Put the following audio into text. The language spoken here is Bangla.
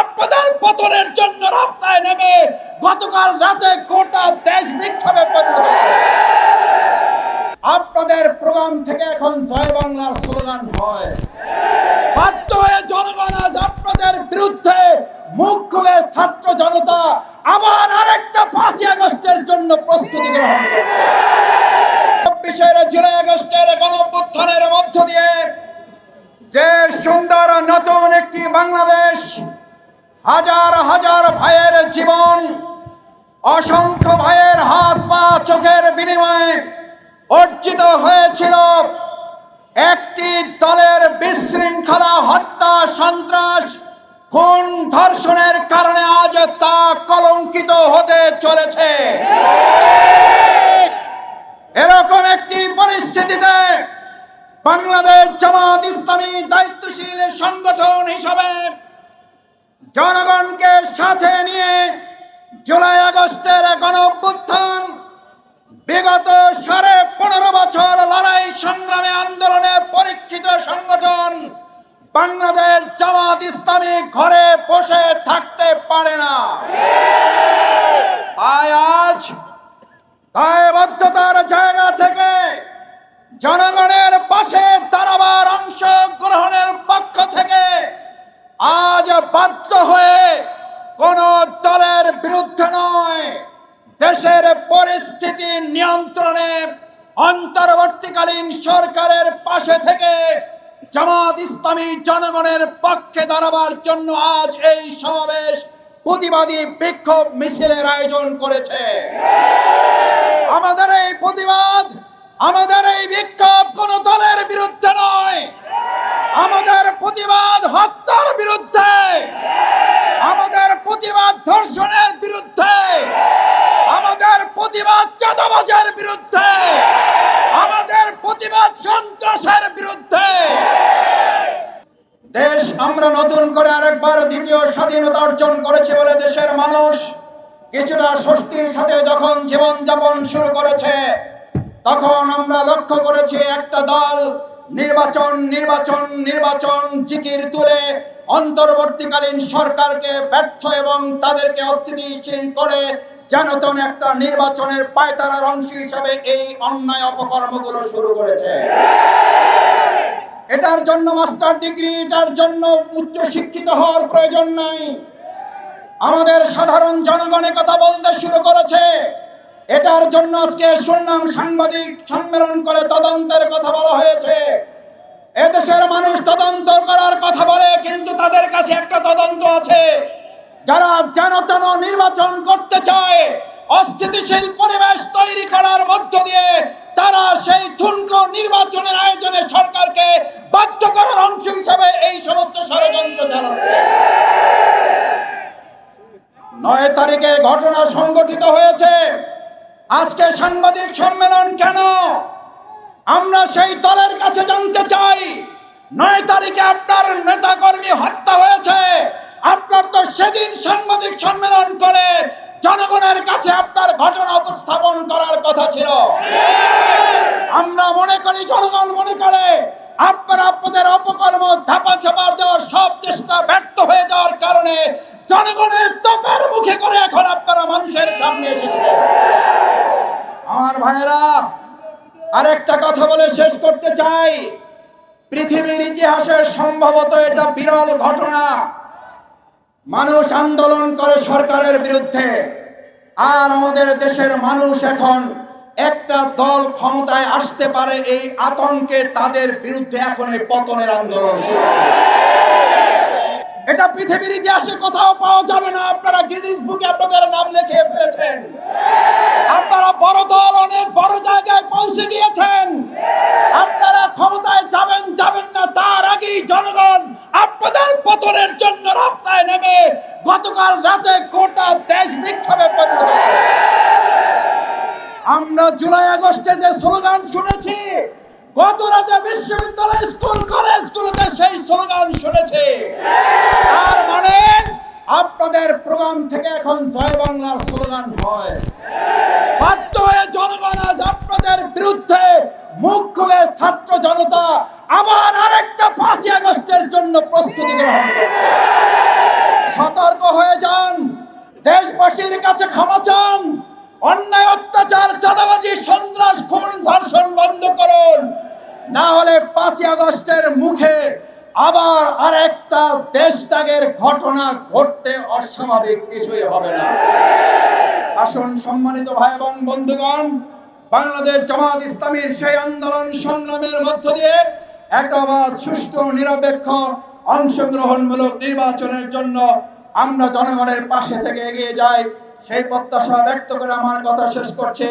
আপনাদের পতনের জন্য রাস্তায় নেমে গতকাল রাতে গোটা দেশ বিক্ষোভে পরিণত আপনাদের প্রোগ্রাম থেকে এখন জয় বাংলার স্লোগান হয়। বাধ্য হয়ে জনগণ আজ আপনাদের বিরুদ্ধে মুখ খুলে ছাত্র জনতা আবার আরেকটা পাঁচই আগস্টের জন্য প্রস্তুতি গ্রহণ করছে। জুলাই আগস্টের গণ মধ্য দিয়ে যে সুন্দর নতুন একটি বাংলাদেশ? হাজার হাজার ভাইয়ের জীবন অসংখ্য ভাইয়ের হাত পা চোখের বিনিময়ে অর্জিত হয়েছিল। একটি দলের বিশৃঙ্খলা হত্যা সন্ত্রাস খুন ধর্ষণের কারণে আজ তা কলঙ্কিত হতে চলেছে। এরকম একটি পরিস্থিতিতে বাংলাদেশ জামাত ইসলামী দায়িত্বশীল সংগঠন হিসাবে জনগণকে সাথে নিয়ে জুলাই আগস্টের গণ অভ্যুত্থান, বিগত সাড়ে পনেরো বছর লড়াই সংগ্রামে আন্দোলনে পরীক্ষিত সংগঠন বাংলাদেশ জামাত ইসলামী ঘরে বসে থাকতে পারে না। তাই আজ দায়বদ্ধতার আজ বাধ্য হয়ে কোন দলের বিরুদ্ধে নয়। দেশের পরিস্থিতি নিয়ন্ত্রণে অন্তর্বর্তীকালীন সরকারের পাশে থেকে জামাত ইসলামী জনগণের পক্ষে দাঁড়াবার জন্য আজ এই সমাবেশ প্রতিবাদী বিক্ষোভ মিছিলের আয়োজন করেছে। আমাদের এই প্রতিবাদ, আমাদের এই বিক্ষোভ কোন দলের বিরুদ্ধে নয়। আমাদের প্রতিবাদ হত্যার বিরুদ্ধে। আমাদের প্রতিবাদ ধর্ষণের বিরুদ্ধে। আমাদের প্রতিবাদ চাঁদাবাজের বিরুদ্ধে। আমাদের প্রতিবাদ সন্ত্রাসের বিরুদ্ধে। দেশ আমরা নতুন করে আরেকবার দ্বিতীয় স্বাধীনতা অর্জন করেছি বলে দেশের মানুষ কিছুটা স্বস্তির সাথে যখন জীবন যাপন শুরু করেছে, তখন আমরা লক্ষ্য করেছি একটা দল নির্বাচন নির্বাচন নির্বাচন জিকির তুলে অন্তর্বর্তীকালীন সরকারকে ব্যর্থ এবং তাদেরকে অস্থিতিশীল করে যেন তেন একটা নির্বাচনের পায়তারার অংশ হিসাবে এই অন্যায় অপকর্মগুলো শুরু করেছে। এটার জন্য মাস্টার ডিগ্রি, এটার জন্য উচ্চ শিক্ষিত হওয়ার প্রয়োজন নাই। আমাদের সাধারণ জনগণে কথা বলতে শুরু করেছে। এটার জন্য আজকে শুনলাম সাংবাদিক সম্মেলন করে তদন্তের কথা বলা হয়েছে। এদেশের মানুষ তদন্ত করার কথা বলে আছে। যারা যেন তেন নির্বাচন করতে চায়, অস্থিতিশীল পরিবেশ তৈরি করার মধ্য দিয়ে তারা সেই ঠুনকো নির্বাচনের আয়োজনে সরকারকে বাধ্য করার অংশ হিসাবে এই সমস্ত ষড়যন্ত্র চালাচ্ছে। নয় তারিখে ঘটনা সংগঠিত হয়েছে। আজকে সাংবাদিক সম্মেলন কেন? আমরা সেই দলের কাছে জানতে চাই। নয় তারিখে আপনার নেতাকর্মী হত্যা হয়েছে। আপনার তো সেদিন সাংবাদিক সম্মেলন করে জনগণের কাছে আপনার ঘটনা উপস্থাপন করার কথা ছিল। আমরা মনে করি, জনগণ মনে করে, আপনারা আপনাদের অপকর্ম ধাপা চাপার দেওয়ার সব চেষ্টা ব্যর্থ হয়ে যাওয়ার কারণে জনগণের তোপের মুখে করে এখন আপনারা মানুষের সামনে এসেছিলেন আমার ভাইয়েরা, আরেকটা কথা বলে শেষ করতে চাই। পৃথিবীর ইতিহাসে সম্ভবত এটা বিরল ঘটনা। মানুষ আন্দোলন করে সরকারের বিরুদ্ধে। আর আমাদের দেশের মানুষ এখন একটা দল ক্ষমতায় আসতে পারে এই আতঙ্কে তাদের বিরুদ্ধে এখন এই পতনের আন্দোলন। এটা পৃথিবীর ইতিহাসে কোথাও পাওয়া যাবে না। আপনারা গিনিস বুকে আপনাদের নাম লিখে ফেলেছেন। আপনারা বড় দল অনেক বড় জায়গায় পৌঁছে গিয়েছেন। আপনারা ক্ষমতায় যাবেন যাবেন না। তার আগেই জনগণ আপনাদের পতনের জন্য রাস্তায় নেমে গতকাল রাতে গোটা দেশ বিক্ষোভে পরিণত আমরা জুলাই আগস্টে যে স্লোগান শুনেছি, গত রাতে বিশ্ববিদ্যালয়, স্কুল, কলেজগুলোতে সেই স্লোগান শুনেছি। তার মানে আপনাদের প্রোগ্রাম থেকে এখন জয় বাংলার স্লোগান হয় বাধ্য হয়ে জনগণ আজ আপনাদের বিরুদ্ধে মুখ খুলে ছাত্র জনতা আবার আরেকটা পাঁচই আগস্টের জন্য প্রস্তুতি গ্রহণ করছে সতর্ক হয়ে যান। দেশবাসীর কাছে ক্ষমা চান। অন্যায়, অত্যাচার, চাঁদাবাজি, সন্ত্রাস, খুন, ধর্ষণ বন্ধ করুন। না হলে পাঁচই আগস্টের মুখে আবার আরেকটা দেশ ত্যাগের ঘটনা ঘটতে অস্বাভাবিক কিছুই হবে না। আসুন সম্মানিত ভাই এবং বন্ধুগণ, বাংলাদেশ জামাত ইসলামীর সেই আন্দোলন সংগ্রামের মধ্য দিয়ে একটা সুষ্ঠু, নিরপেক্ষ, অংশগ্রহণমূলক নির্বাচনের জন্য আমরা জনগণের পাশে থেকে এগিয়ে যাই। সেই প্রত্যাশা ব্যক্ত করে আমার কথা শেষ করছি।